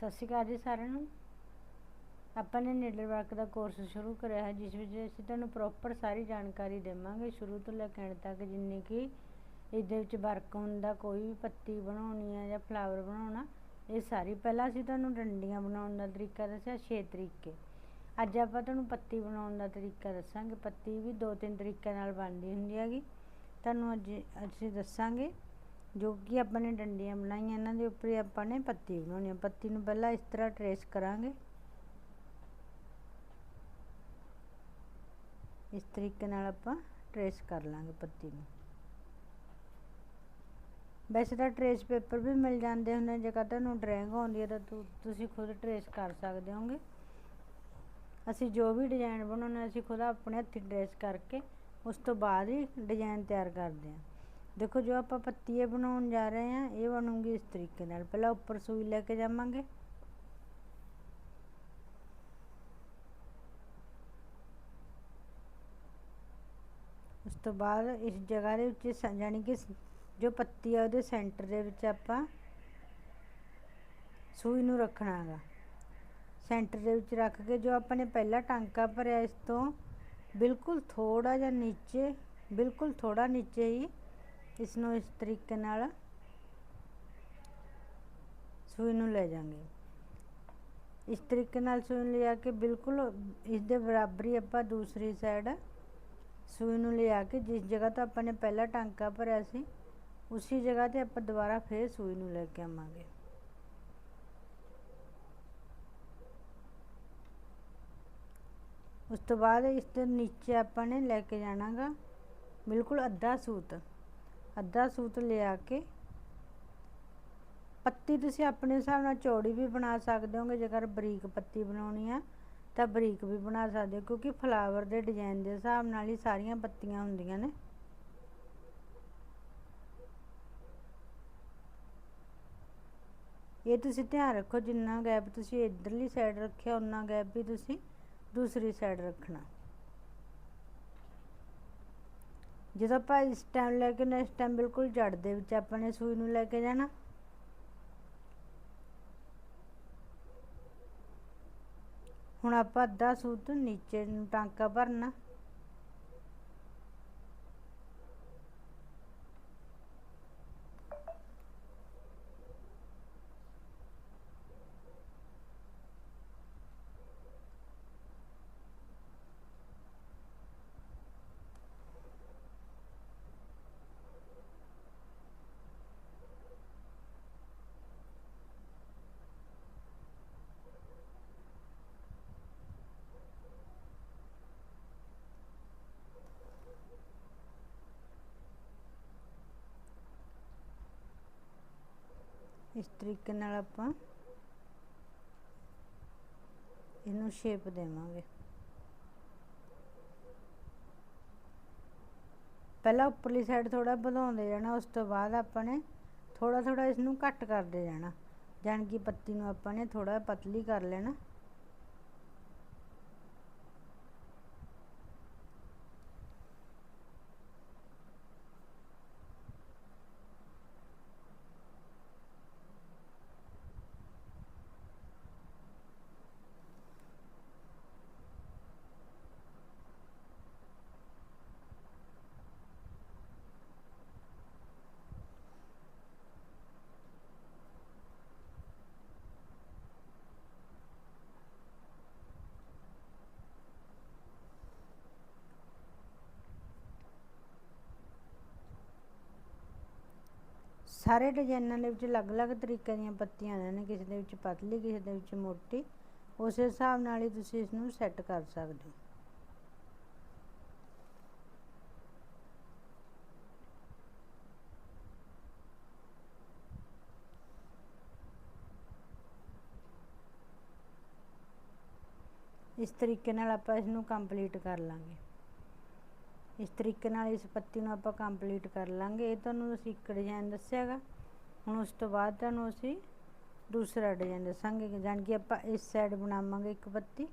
ਸਤਿ ਸ਼੍ਰੀ ਅਕਾਲ ਜੀ ਸਾਰਿਆਂ ਨੂੰ। ਆਪਾਂ ਨੇ ਨੀਡਲ ਵਰਕ ਦਾ ਕੋਰਸ ਸ਼ੁਰੂ ਕਰਿਆ ਹੈ, ਜਿਸ ਵਿੱਚ ਅਸੀਂ ਤੁਹਾਨੂੰ ਪ੍ਰੋਪਰ ਸਾਰੀ ਜਾਣਕਾਰੀ ਦੇਵਾਂਗੇ। ਸ਼ੁਰੂ ਤੋਂ ਲੈ ਕੇ ਐਂਡ ਤੱਕ ਜਿੰਨੀ ਕਿ ਇਹਦੇ ਵਿੱਚ ਵਰਕ ਹੁੰਦਾ ਕੋਈ ਵੀ ਪੱਤੀ ਬਣਾਉਣੀ ਹੈ ਜਾਂ ਫਲਾਵਰ ਬਣਾਉਣਾ, ਇਹ ਸਾਰੀ ਪਹਿਲਾਂ ਅਸੀਂ ਤੁਹਾਨੂੰ ਡੰਡੀਆਂ ਬਣਾਉਣ ਦਾ ਤਰੀਕਾ ਦੱਸਿਆ 6 ਤਰੀਕੇ। ਅੱਜ ਆਪਾਂ ਤੁਹਾਨੂੰ ਪੱਤੀ ਬਣਾਉਣ ਦਾ ਤਰੀਕਾ ਦੱਸਾਂਗੇ। ਪੱਤੀ ਵੀ ਦੋ ਤਿੰਨ ਤਰੀਕਿਆਂ ਨਾਲ ਬਣਦੀ ਹੁੰਦੀ ਹੈਗੀ। ਤੁਹਾਨੂੰ ਅੱਜ ਅਸੀਂ ਦੱਸਾਂਗੇ ਜੋ ਕਿ ਆਪਾਂ ਨੇ ਡੰਡੀਆਂ ਬਣਾਈਆਂ, ਇਹਨਾਂ ਦੇ ਉੱਪਰ ਹੀ ਆਪਾਂ ਨੇ ਪੱਤੀ ਬਣਾਉਣੀ ਹੈ ਪੱਤੀ ਨੂੰ ਪਹਿਲਾਂ ਇਸ ਤਰ੍ਹਾਂ ਟਰੇਸ ਕਰਾਂਗੇ। ਇਸ ਤਰੀਕੇ ਨਾਲ ਆਪਾਂ ਟਰੇਸ ਕਰ ਲਾਂਗੇ ਪੱਤੀ ਨੂੰ। ਵੈਸੇ ਤਾਂ ਟਰੇਸ ਪੇਪਰ ਵੀ ਮਿਲ ਜਾਂਦੇ ਹੁੰਦੇ ਜੇਕਰ ਤੁਹਾਨੂੰ ਡਰਾਇੰਗ ਆਉਂਦੀ ਹੈ ਤਾਂ ਤੁ- ਤੁਸੀਂ ਖੁਦ ਟਰੇਸ ਕਰ ਸਕਦੇ ਹੋਗੇ। ਅਸੀਂ ਜੋ ਵੀ ਡਿਜ਼ਾਈਨ ਬਣਾਉਣਾ ਅਸੀਂ ਖੁਦ ਆਪਣੇ ਹੱਥੀਂ ਟਰੇਸ ਕਰਕੇ ਉਸ ਤੋਂ ਬਾਅਦ ਹੀ ਡਿਜ਼ਾਈਨ ਤਿਆਰ ਕਰਦੇ ਹਾਂ ਦੇਖੋ ਜੋ ਆਪਾਂ ਪੱਤੀ ਬਣਾਉਣ ਜਾ ਰਹੇ ਹਾਂ, ਇਹ ਬਣੂਗੀ ਇਸ ਤਰੀਕੇ ਨਾਲ। ਪਹਿਲਾਂ ਉੱਪਰ ਸੂਈ ਲੈ ਕੇ ਜਾਵਾਂਗੇ। ਉਸ ਤੋਂ ਬਾਅਦ ਇਸ ਜਗ੍ਹਾ ਦੇ ਵਿੱਚ ਸ- ਯਾਨੀ ਕਿ ਜੋ ਪੱਤੀ ਆ, ਉਹਦੇ ਸੈਂਟਰ ਦੇ ਵਿੱਚ ਆਪਾਂ ਸੂਈ ਨੂੰ ਰੱਖਣਾ ਹੈਗਾ। ਸੈਂਟਰ ਦੇ ਵਿੱਚ ਰੱਖ ਕੇ ਜੋ ਆਪਾਂ ਨੇ ਪਹਿਲਾ ਟਾਂਕਾ ਭਰਿਆ ਇਸ ਤੋਂ ਬਿਲਕੁਲ ਥੋੜਾ ਜਿਹਾ ਨੀਚੇ, ਬਿਲਕੁਲ ਥੋੜਾ ਨੀਚੇ ਹੀ ਇਸ ਨੂੰ ਇਸ ਤਰੀਕੇ ਨਾਲ ਸੂਈ ਨੂੰ ਲੈ ਜਾਾਂਗੇ? ਇਸ ਤਰੀਕੇ ਨਾਲ ਸੂਈ ਨੂੰ ਲਿਆ ਕੇ ਬਿਲਕੁਲ ਇਸ ਦੇ ਬਰਾਬਰ ਹੀ ਆਪਾਂ ਦੂਸਰੀ ਸਾਈਡ ਸੂਈ ਨੂੰ ਲਿਆ ਕੇ ਜਿਸ ਜਗ੍ਹਾ ਤੋਂ ਆਪਾਂ ਨੇ ਪਹਿਲਾ ਟਾਂਕਾ ਭਰਿਆ ਸੀ, ਉਸੇ ਜਗ੍ਹਾ ਤੇ ਆਪਾਂ ਦੁਬਾਰਾ ਫੇਰ ਸੂਈ ਨੂੰ ਲੈ ਕੇ ਆਵਾਂਗੇ। ਉਸ ਤੋਂ ਬਾਅਦ ਇਸ ਦੇ ਨੀਚੇ ਆਪਾਂ ਨੇ ਲੈ ਕੇ ਜਾਣਾਗਾ ਬਿਲਕੁਲ ਅੱਧਾ ਸੂਤ। ਅੱਧਾ ਸੂਤ ਲਿਆ ਕੇ। ਪੱਤੀ ਤੁਸੀਂ ਆਪਣੇ ਹਿਸਾਬ ਨਾਲ ਚੌੜੀ ਵੀ ਬਣਾ ਸਕਦੇ ਹੋਗੇ, ਜੇਕਰ ਬਰੀਕ ਪੱਤੀ ਬਣਾਉਣੀ ਆ, ਤਾਂ ਬਰੀਕ ਵੀ ਬਣਾ ਸਕਦੇ ਹੋ, ਕਿਉਂਕਿ ਫਲਾਵਰ ਦੇ ਡਿਜ਼ਾਈਨ ਦੇ ਹਿਸਾਬ ਨਾਲ ਹੀ ਸਾਰੀਆਂ ਪੱਤੀਆਂ ਹੁੰਦੀਆਂ ਨੇ। ਇਹ ਤੁਸੀਂ ਧਿਆਨ ਰੱਖੋ, ਜਿੰਨਾ ਗੈਪ ਤੁਸੀਂ ਇਧਰਲੀ ਸਾਈਡ ਰੱਖਿਆ ਉਨਾ ਗੈਪ ਵੀ ਤੁਸੀਂ ਦੂਸਰੀ ਸਾਈਡ ਰੱਖਣਾ। ਜਦੋਂ ਆਪਾਂ ਇਸ ਟਾਈਮ ਲੈ ਕੇ ਇਸ ਟਾਈਮ ਬਿਲਕੁਲ ਜੜ ਦੇ ਵਿੱਚ ਆਪਾਂ ਨੇ ਸੂਈ ਨੂੰ ਲੈ ਕੇ ਜਾਣਾ। ਹੁਣ ਆਪਾਂ ਅੱਧਾ ਸੂਤ ਨੀਚੇ ਨੂੰ ਟਾਂਕਾ ਭਰਨਾ। ਇਸ ਤਰੀਕੇ ਨਾਲ ਆਪਾਂ ਇਹਨੂੰ ਸ਼ੇਪ ਦੇਵਾਂਗੇ। ਪਹਿਲਾਂ ਉੱਪਰਲੀ ਸਾਈਡ ਥੋੜਾ ਵਧਾਉਂਦੇ ਜਾਣਾ ਉਸ ਤੋਂ ਬਾਅਦ ਆਪਾਂ ਨੇ ਥੋੜਾ ਥੋੜਾ ਇਸ ਨੂੰ ਕੱਟ ਕਰਦੇ ਜਾਣਾ ਜਾਣ ਕਿ ਪੱਤੀ ਨੂੰ ਆਪਾਂ ਨੇ ਥੋੜਾ ਪਤਲੀ ਕਰ ਲੈਣਾ। ਸਾਰੇ ਡਿਜ਼ਾਈਨਾਂ ਦੇ ਵਿੱਚ ਅਲੱਗ-ਅਲੱਗ ਤਰੀਕੇ ਦੀਆਂ ਪੱਤੀਆਂ ਆਉਂਦੀਆਂ ਨੇ ਕਿਸੇ ਦੇ ਵਿੱਚ ਪਤਲੀ, ਕਿਸੇ ਦੇ ਵਿੱਚ ਮੋਟੀ। ਉਸੇ ਹਿਸਾਬ ਨਾਲ ਹੀ ਤੁਸੀਂ ਇਸ ਨੂੰ ਸੈੱਟ ਕਰ ਸਕਦੇ ਹੋ। ਇਸ ਤਰੀਕੇ ਨਾਲ ਆਪਾਂ ਇਸ ਨੂੰ ਕੰਪਲੀਟ ਕਰ ਲਾਂਗੇ। ਇਸ ਤਰੀਕੇ ਨਾਲ ਇਸ ਪੱਤੀ ਨੂੰ ਆਪਾਂ ਕੰਪਲੀਟ ਕਰ ਲਾਂਗੇ। ਇਹ ਤੁਹਾਨੂੰ ਅਸੀਂ ਇੱਕ ਡਿਜ਼ਾਈਨ ਦੱਸਿਆਗਾ। ਹੁਣ ਉਸ ਤੋਂ ਬਾਅਦ ਤੁਹਾਨੂੰ ਅਸੀਂ ਦੂਸਰਾ ਡਿਜ਼ਾਈਨ ਦੱਸਾਂਗੇ ਜਾਣ ਕਿ ਆਪਾਂ ਇਸ ਸਾਈਡ ਬਣਾਵਾਂਗੇ ਇੱਕ ਪੱਤੀ।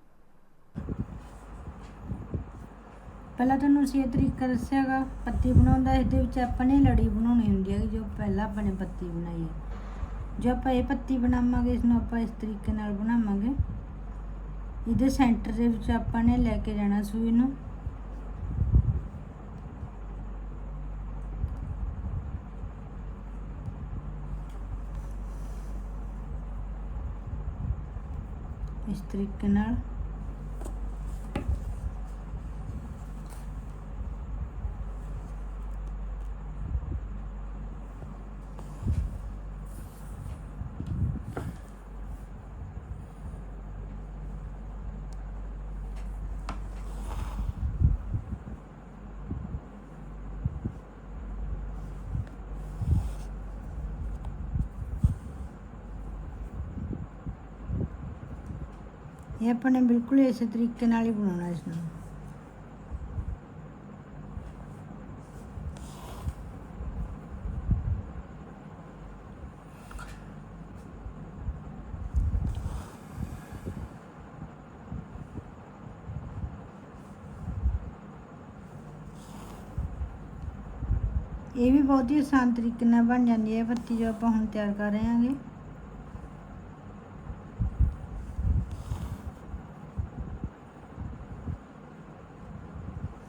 ਪਹਿਲਾਂ ਤੁਹਾਨੂੰ ਅਸੀਂ ਇਹ ਤਰੀਕਾ ਦੱਸਿਆਗਾ, ਪੱਤੀ ਬਣਾਉਂਦਾ ਦਾ। ਇਹਦੇ ਵਿੱਚ ਆਪਾਂ ਨੇ ਲੜੀ ਬਣਾਉਣੀ ਹੁੰਦੀ ਹੈ ਜੋ ਪਹਿਲਾਂ ਆਪਾਂ ਨੇ ਪੱਤੀ ਬਣਾਈ ਹੈ। ਜੋ ਆਪਾਂ ਇਹ ਪੱਤੀ ਬਣਾਵਾਂਗੇ, ਇਸ ਨੂੰ ਆਪਾਂ ਇਸ ਤਰੀਕੇ ਨਾਲ ਬਣਾਵਾਂਗੇ। ਇਹਦੇ ਸੈਂਟਰ ਦੇ ਵਿੱਚ ਆਪਾਂ ਨੇ ਲੈ ਕੇ ਜਾਣਾ ਸੂਈ ਨੂੰ। ਇਸ ਤਰੀਕੇ ਨਾਲ ਇਹ ਆਪਾਂ ਨੇ ਬਿਲਕੁਲ ਇਸੇ ਤਰੀਕੇ ਨਾਲ ਹੀ ਬਣਾਉਣਾ ਇਸ ਨੂੰ ਇਹ ਵੀ ਬਹੁਤ ਹੀ ਆਸਾਨ ਤਰੀਕੇ ਨਾਲ ਬਣ ਜਾਂਦੀ ਹੈ ਪੱਤੀ ਜੋ ਆਪਾਂ ਹੁਣ ਤਿਆਰ ਕਰ ਰਹੇ ਹਾਂਗੇ।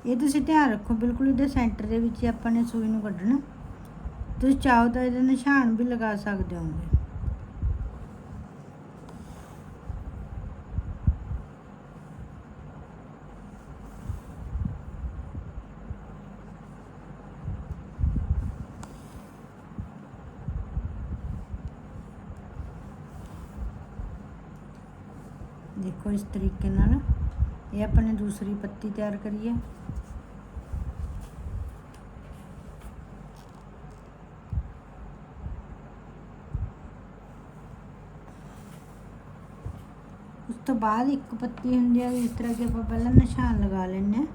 ਇਹ ਤੁਸੀਂ ਧਿਆਨ ਰੱਖੋ, ਬਿਲਕੁਲ ਇਹਦੇ ਸੈਂਟਰ ਦੇ ਵਿੱਚ ਹੀ ਆਪਾਂ ਨੇ ਸੂਈ ਨੂੰ ਕੱਢਣਾ। ਤੁਸੀਂ ਚਾਹੋ ਤਾਂ ਇਹਦੇ ਨਿਸ਼ਾਨ ਵੀ ਲਗਾ ਸਕਦੇ ਹੋਗੇ ਦੇਖੋ ਇਸ ਤਰੀਕੇ ਨਾਲ, ਇਹ ਆਪਾਂ ਨੇ ਦੂਸਰੀ ਪੱਤੀ ਤਿਆਰ ਕਰੀ ਹੈ। ਬਾਅਦ ਇੱਕ ਪੱਤੀ ਹੁੰਦੀ ਹੈ ਇਸ ਤਰ੍ਹਾਂ ਕਿ ਆਪਾਂ ਪਹਿਲਾਂ ਨਿਸ਼ਾਨ ਲਗਾ ਲੈਂਦੇ ਹਾਂ।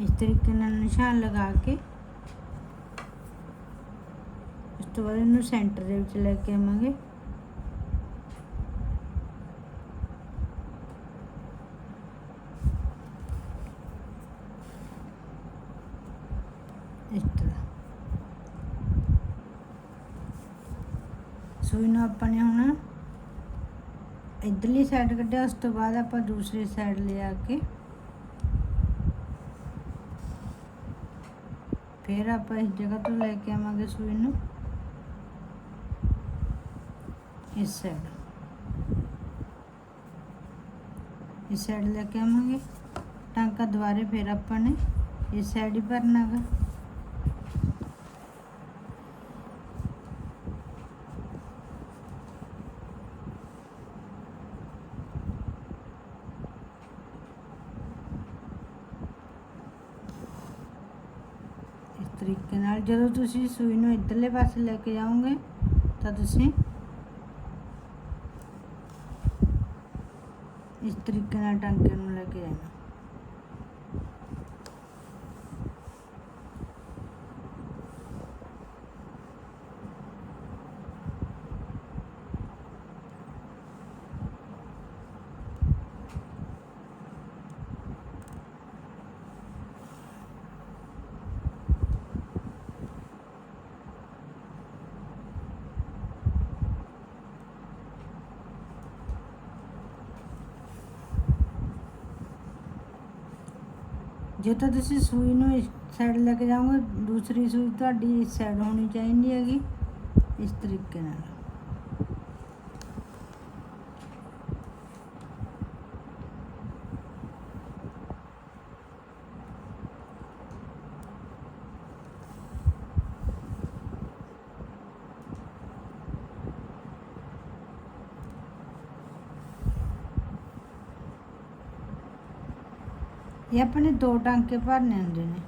ਇਸ ਤਰੀਕੇ ਨਾਲ ਨਿਸ਼ਾਨ ਲਗਾ ਕੇ, ਉਸ ਤੋਂ ਬਾਅਦ ਇਹਨੂੰ ਸੈਂਟਰ ਦੇ ਵਿੱਚ ਲੈ ਕੇ ਆਵਾਂਗੇ ਇਸ ਤਰ੍ਹਾਂ ਸੂਈ ਨੂੰ ਆਪਾਂ ਨੇ ਹੁਣ ਇਧਰਲੀ ਸਾਈਡ ਕੱਢਿਆ, ਉਸ ਤੋਂ ਬਾਅਦ ਆਪਾਂ ਦੂਸਰੀ ਸਾਈਡ ਲਿਆ ਕੇ ਫਿਰ ਆਪਾਂ ਇਸ ਜਗ੍ਹਾ ਤੋਂ ਲੈ ਕੇ ਆਵਾਂਗੇ ਸੂਈ ਨੂੰ। ਇਸ ਸਾਈਡ ਇਸ ਸਾਈਡ ਲੈ ਕੇ ਆਵਾਂਗੇ। ਟਾਂਕਾ ਦੁਬਾਰੇ ਫਿਰ ਆਪਾਂ ਨੇ ਇਸ ਸਾਈਡ ਹੀ ਭਰਨਾ ਗਾ ਇਸ ਤਰੀਕੇ ਨਾਲ ਜਦੋਂ ਤੁਸੀਂ ਸੂਈ ਨੂੰ ਇਧਰਲੇ ਪਾਸੇ ਲੈ ਕੇ ਜਾਓਗੇ, ਤਾਂ ਤੁਸੀਂ ਇਸ ਤਰੀਕੇ ਨਾਲ ਟਾਂਕੇ ਨੂੰ ਲੈ ਕੇ ਜਾਣਾ। ਜੇ ਤਾਂ ਤੁਸੀਂ ਸੂਈ ਨੂੰ ਇਸ ਸਾਈਡ ਲੈ ਕੇ ਜਾਓਗੇ, ਦੂਸਰੀ ਸੂਈ ਤੁਹਾਡੀ ਇਸ ਸਾਈਡ ਹੋਣੀ ਚਾਹੀਦੀ ਹੈਗੀ, ਇਸ ਤਰੀਕੇ ਨਾਲ। ਇਹ ਆਪਣੇ ਦੋ ਟਾਂਕੇ ਭਰਨੇ ਹੁੰਦੇ ਨੇ।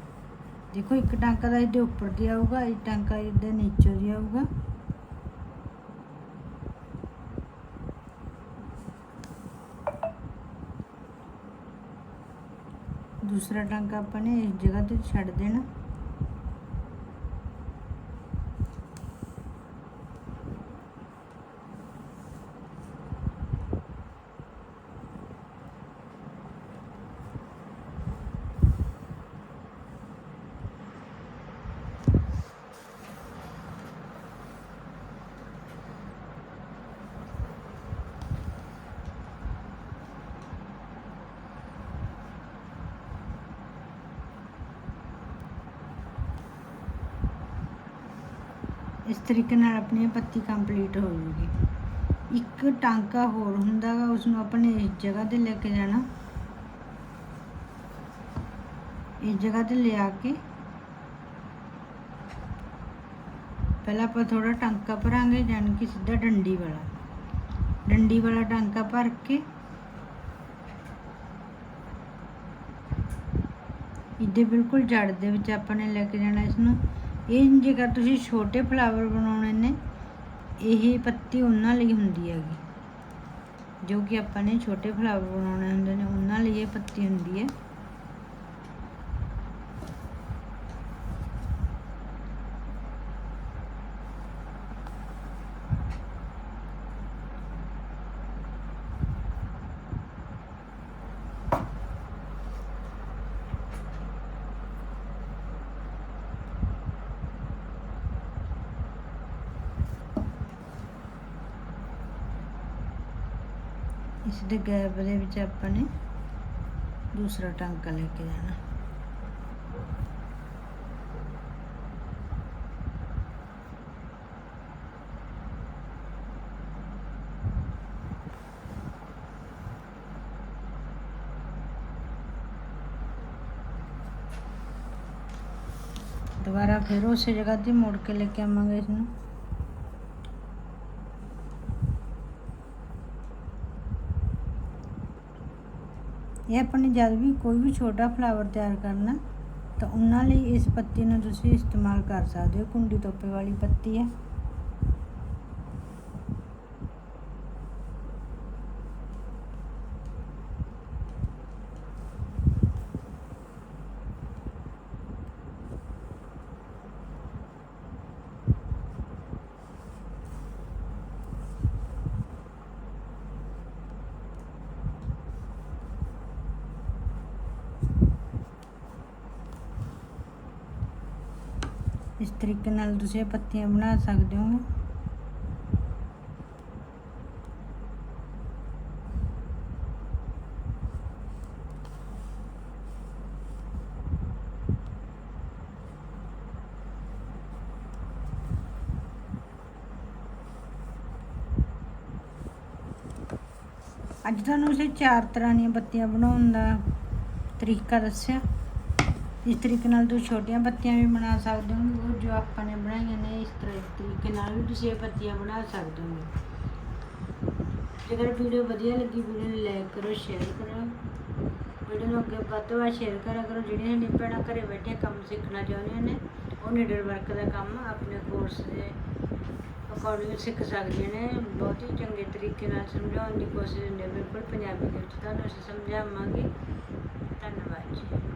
ਦੇਖੋ, ਇੱਕ ਟਾਂਕਾ ਦਾ ਇਹਦੇ ਉੱਪਰ ਦੀ ਆਊਗਾ, ਇੱਕ ਟਾਂਕਾ ਇਹਦੇ ਨੀਚੇ ਦੀ ਆਊਗਾ। ਦੂਸਰਾ ਟਾਂਕਾ ਆਪਾਂ ਨੇ ਇਸ ਜਗ੍ਹਾ ਤੇ ਛੱਡ ਦੇਣਾ। ਇਸ ਤਰੀਕੇ ਨਾਲ ਆਪਣੀ ਪੱਤੀ ਕੰਪਲੀਟ ਹੋ ਜੂਗੀ। ਇੱਕ ਟਾਂਕਾ ਹੋਰ ਹੁੰਦਾ ਗਾ ਉਸ ਨੂੰ ਆਪਾਂ ਨੇ ਇਸ ਜਗ੍ਹਾ ਤੇ ਲੈ ਕੇ ਜਾਣਾ। ਇਸ ਜਗ੍ਹਾ ਤੇ ਲਿਆ ਕੇ ਪਹਿਲਾਂ ਆਪਾਂ ਥੋੜਾ ਟਾਂਕਾ ਭਰਾਂਗੇ, ਜਾਣੀ ਕਿ ਸਿੱਧਾ ਡੰਡੀ ਵਾਲਾ। ਡੰਡੀ ਵਾਲਾ ਟਾਂਕਾ ਭਰ ਕੇ ਇਹਦੇ ਬਿਲਕੁਲ ਜੜ ਦੇ ਵਿੱਚ ਆਪਾਂ ਨੇ ਲੈ ਕੇ ਜਾਣਾ ਇਸ ਨੂੰ ਇਹ ਜੇਕਰ ਤੁਸੀਂ ਛੋਟੇ ਫਲਾਵਰ ਬਣਾਉਣੇ ਨੇ, ਇਹ ਪੱਤੀ ਉਹਨਾਂ ਲਈ ਹੁੰਦੀ ਹੈਗੀ। ਜੋ ਕਿ ਆਪਾਂ ਨੇ ਛੋਟੇ ਫਲਾਵਰ ਬਣਾਉਣੇ ਹੁੰਦੇ ਨੇ, ਉਹਨਾਂ ਲਈ ਇਹ ਪੱਤੀ ਹੁੰਦੀ ਹੈ। ਇਸ ਦੇ ਗੈਪ ਦੇ ਵਿੱਚ ਆਪਾਂ ਨੇ ਦੂਸਰਾ ਟਾਂਕਾ ਲੈ ਕੇ ਜਾਣਾ। ਦੁਬਾਰਾ ਫਿਰ ਉਸੇ ਜਗ੍ਹਾ ਤੇ ਮੋੜ ਕੇ ਲੈ ਕੇ ਆਵਾਂਗੇ ਇਸ ਨੂੰ। ਇਹ ਆਪਣੇ ਜਦ ਵੀ ਕੋਈ ਵੀ ਛੋਟਾ ਫਲਾਵਰ ਤਿਆਰ ਕਰਨਾ, ਤਾਂ ਉਹਨਾਂ ਲਈ ਇਸ ਪੱਤੀ ਨੂੰ ਤੁਸੀਂ ਇਸਤੇਮਾਲ ਕਰ ਸਕਦੇ ਹੋ। ਕੁੰਡੀ ਤੋਪੇ ਵਾਲੀ ਪੱਤੀ ਹੈ। ਇਸ ਤਰੀਕੇ ਨਾਲ ਤੁਸੀਂ ਪੱਤੀਆਂ ਬਣਾ ਸਕਦੇ ਹੋ। ਅੱਜ ਤੁਹਾਨੂੰ ਅਸੀਂ ਚਾਰ ਤਰ੍ਹਾਂ ਦੀਆਂ ਬੱਤੀਆਂ ਬਣਾਉਣ ਦਾ ਤਰੀਕਾ ਦੱਸਿਆ। ਇਸ ਤਰੀਕੇ ਨਾਲ ਤੁਸੀਂ ਛੋਟੀਆਂ ਬੱਤੀਆਂ ਵੀ ਬਣਾ ਸਕਦੇ ਹੋ। ਜੋ ਆਪਾਂ ਨੇ ਬਣਾਈਆਂ ਨੇ ਇਸ ਤਰ੍ਹਾਂ ਤਰੀਕੇ ਨਾਲ ਵੀ ਤੁਸੀਂ ਇਹ ਪੱਤੀਆਂ ਬਣਾ ਸਕਦੇ ਹੋ। ਜੇਕਰ ਵੀਡੀਓ ਵਧੀਆ ਲੱਗੀ, ਵੀਡੀਓ ਨੂੰ ਲਾਈਕ ਕਰੋ ਸ਼ੇਅਰ ਕਰੋ। ਵੀਡੀਓ ਨੂੰ ਅੱਗੇ ਵੱਧ ਤੋਂ ਵੱਧ ਸ਼ੇਅਰ ਕਰਿਆ ਕਰੋ। ਜਿਹੜੀਆਂ ਸਾਡੀਆਂ ਭੈਣਾਂ ਘਰੇ ਬੈਠੇ ਕੰਮ ਸਿੱਖਣਾ ਚਾਹੁੰਦੀਆਂ ਨੇ, ਉਹ ਨੀਡਲ ਵਰਕ ਦਾ ਕੰਮ ਆਪਣੇ ਕੋਰਸ ਦੇ ਅਕੋਰਡਿੰਗ ਸਿੱਖ ਸਕਦੀਆਂ ਨੇ। ਬਹੁਤ ਹੀ ਚੰਗੇ ਤਰੀਕੇ ਨਾਲ ਸਮਝਾਉਣ ਦੀ ਕੋਸ਼ਿਸ਼ ਹੁੰਦੀ ਹੈ ਬਿਲਕੁਲ ਪੰਜਾਬੀ ਦੇ ਵਿੱਚ ਤੁਹਾਨੂੰ ਅਸੀਂ ਸਮਝਾਵਾਂਗੇ। ਧੰਨਵਾਦ ਜੀ।